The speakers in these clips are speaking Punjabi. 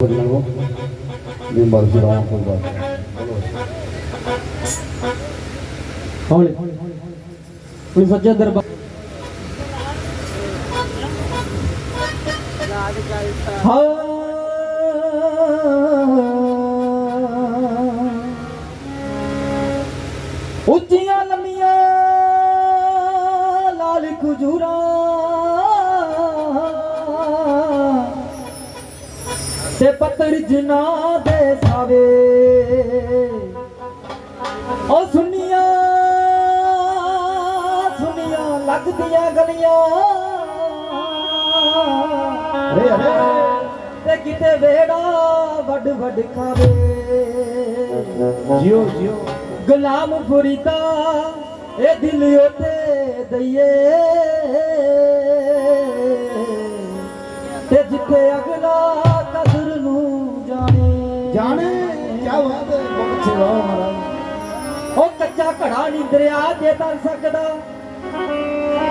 ਬਜਣੋ ਵੀ ਮਰਜ਼ੀ ਰਹਾ ਕੋਈ ਬਾਤ ਹੌਲੀ ਹੌਲੀ ਸੱਜੇ ਦਰਬਾਰ ਉੱਚੀਆਂ ਲੰਮੀਆਂ ਲਾਲ ਖਜੂਰਾਂ ਤੇ ਪੱਤਰ ਜਨਾ ਦੇ ਸਾਵੇ। ਉਹ ਸੁਨੀਆਂ ਸੁਨੀਆਂ ਲੱਗਦੀਆਂ ਗਲੀਆਂ। ਰੇ ਰੇ ਤੇ ਕਿਤੇ ਵੇੜਾ ਵੱਡ ਵੱਡ ਖਾਵੇ। ਜਿਓ ਜਿਓ ਗੁਲਾਮ ਫਰੀਦਾ ਇਹ ਦਿਲ ਉਤੇ ਦਈਏ। ਤੇ ਜਿੱਥੇ ਅਗ ਜਾਣੇ ਜਾਣੇ ਬਾਤ ਹੈ, ਬਹੁਤ ਅੱਛੇ ਮਹਾਰਾਜ। ਉਹ ਕੱਚਾ ਘੜਾ ਨਹੀਂ ਦਰਿਆ ਜੇ ਤਰ ਸਕਦਾ,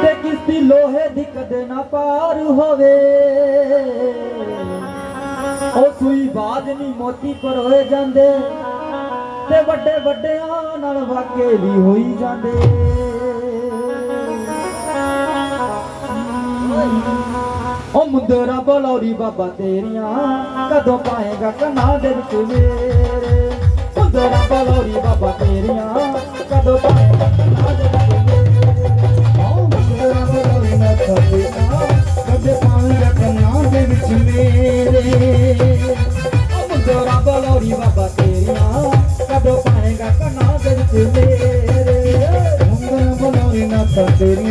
ਤੇ ਕਿਸਦੀ ਲੋਹੇ ਦੀ ਕਦੇ ਨਾ ਪਾਰ ਹੋਵੇ। ਉਹ ਸੂਈ ਬਾਦ ਨਹੀਂ ਮੋਤੀ ਪਰ ਹੋਏ ਜਾਂਦੇ, ਤੇ ਵੱਡੇ ਵੱਡਿਆਂ ਨਾਲ ਵਾਕੇ ਵੀ ਹੋਈ ਜਾਂਦੇ। ਮੁੰਦਰਾ ਬਲੌਰੀ ਬਾਬਾ ਤੇਰੀਆਂ, ਕਦੋਂ ਪਾਏਗਾ ਕਨਾ ਦੇ ਵਿੱਚ ਮੇਰੇ? ਮੁੰਦਰਾ ਬਲੌਰੀ ਬਾਬਾ ਤੇਰੀਆਂ, ਕਦੋਂ ਪਾਏਗਾ ਕੰਨਾਂ ਦੇ ਵਿੱਚ ਮੇਰੇ? ਆਓ ਮੁੰਦਰਾ ਬੋਲੇ ਨਾ ਕਦੇ ਨਾ ਕਦੇ ਪਾਉਂਗਾ ਕੰਨਾਂ ਦੇ ਵਿੱਚ ਮੇਰੇ। ਉਹ ਮੁੰਦਰਾ ਬਲੌਰੀ ਬਾਬਾ ਤੇਰੀਆਂ, ਕਦੋਂ ਪਾਏਗਾ ਕਨਾ ਦੇ ਵਿੱਚ ਮੇਰੇ? ਮੁੰਦਰਾ ਬੋਲੇ ਨਾ ਤੇਰੀਆਂ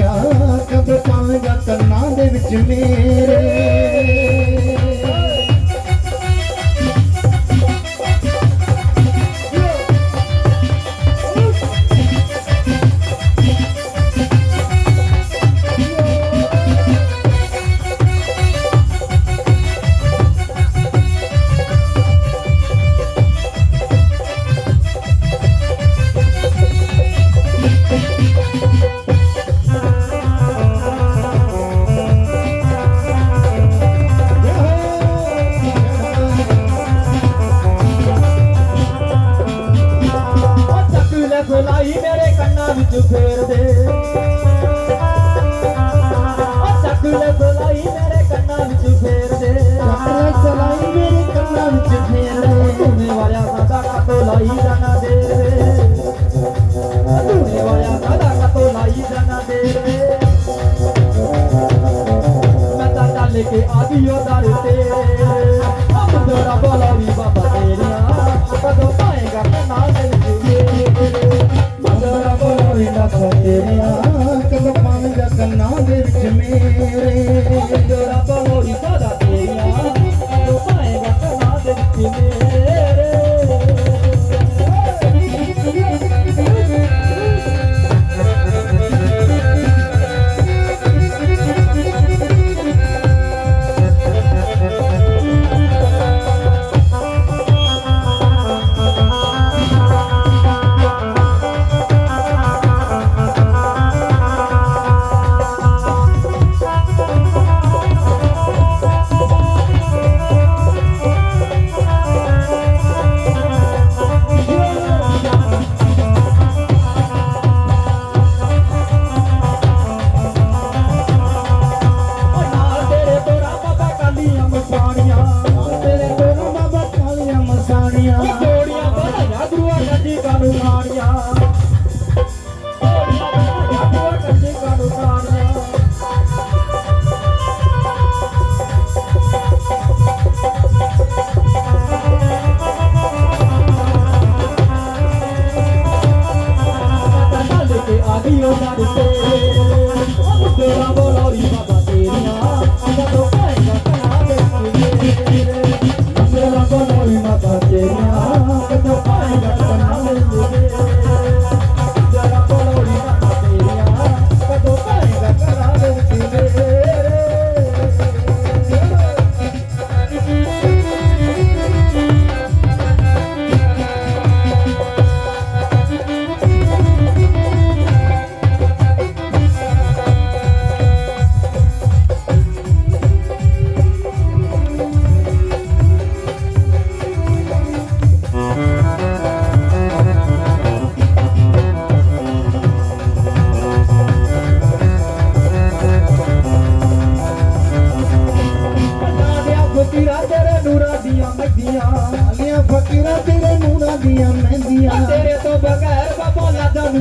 ਕਤੋ ਲਾਈ ਜਾਣਾ ਦੇ ਧੂਨੇ ਵਾਲਿਆ ਸਾਡਾ ਕਤੋ ਲਾਈ ਜਾਣਾ ਦੇ ਮੈਂ ਤਾਂ ਚੱਲ ਕੇ ਆਦੀਓ ਦਰ ਤੇ ਅਬ ਤੇਰਾ ਬੋਲਾ ਵੀ ਬਾਬਾ ਤੇਰੀਆਂ ਕਦੋਂ ਪਾਏਗਾ ਕੰਨਾਂ ਦੇ ਵਿੱਚ ਮੇਰੇ। ਮੁੰਦਰਾ ਬੋਲੇ ਨਾ ਤੇਰੀਆਂ ਕਦੇ ਪਾਉਂਗਾ ਕੰਨਾਂ ਦੇ ਵਿੱਚ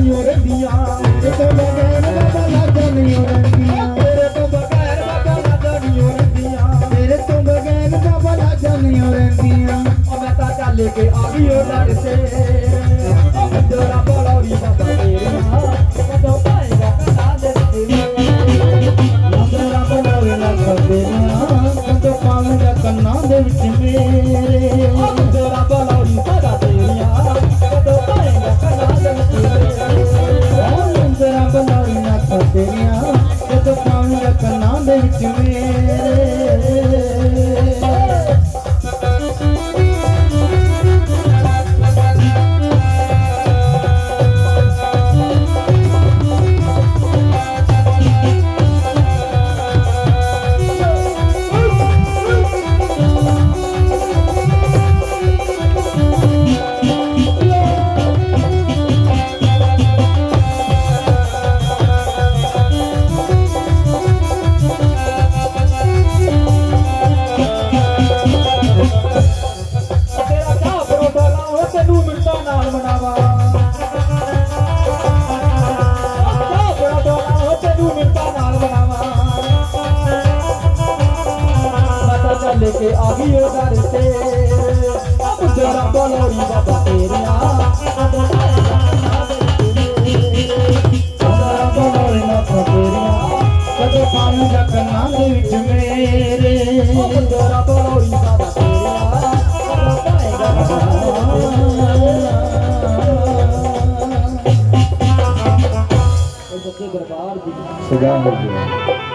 You're the que te ਛੱਡ ਕੇ ਅਬ ਜਰਾ ਬੋਲੋ ਰੀ ਬਾਬਾ ਤੇਰਿਆ। ਕਦੇ ਪਾਣੀ ਦਾ ਕੰਨਾਂ ਦੇ ਵਿੱਚ ਮੇਰੇ। ਤੇਰਾ ਬੋਲੋਈ ਦਾ ਤੇਰਾ ਸਦਾ ਮਰ ਗਿਆ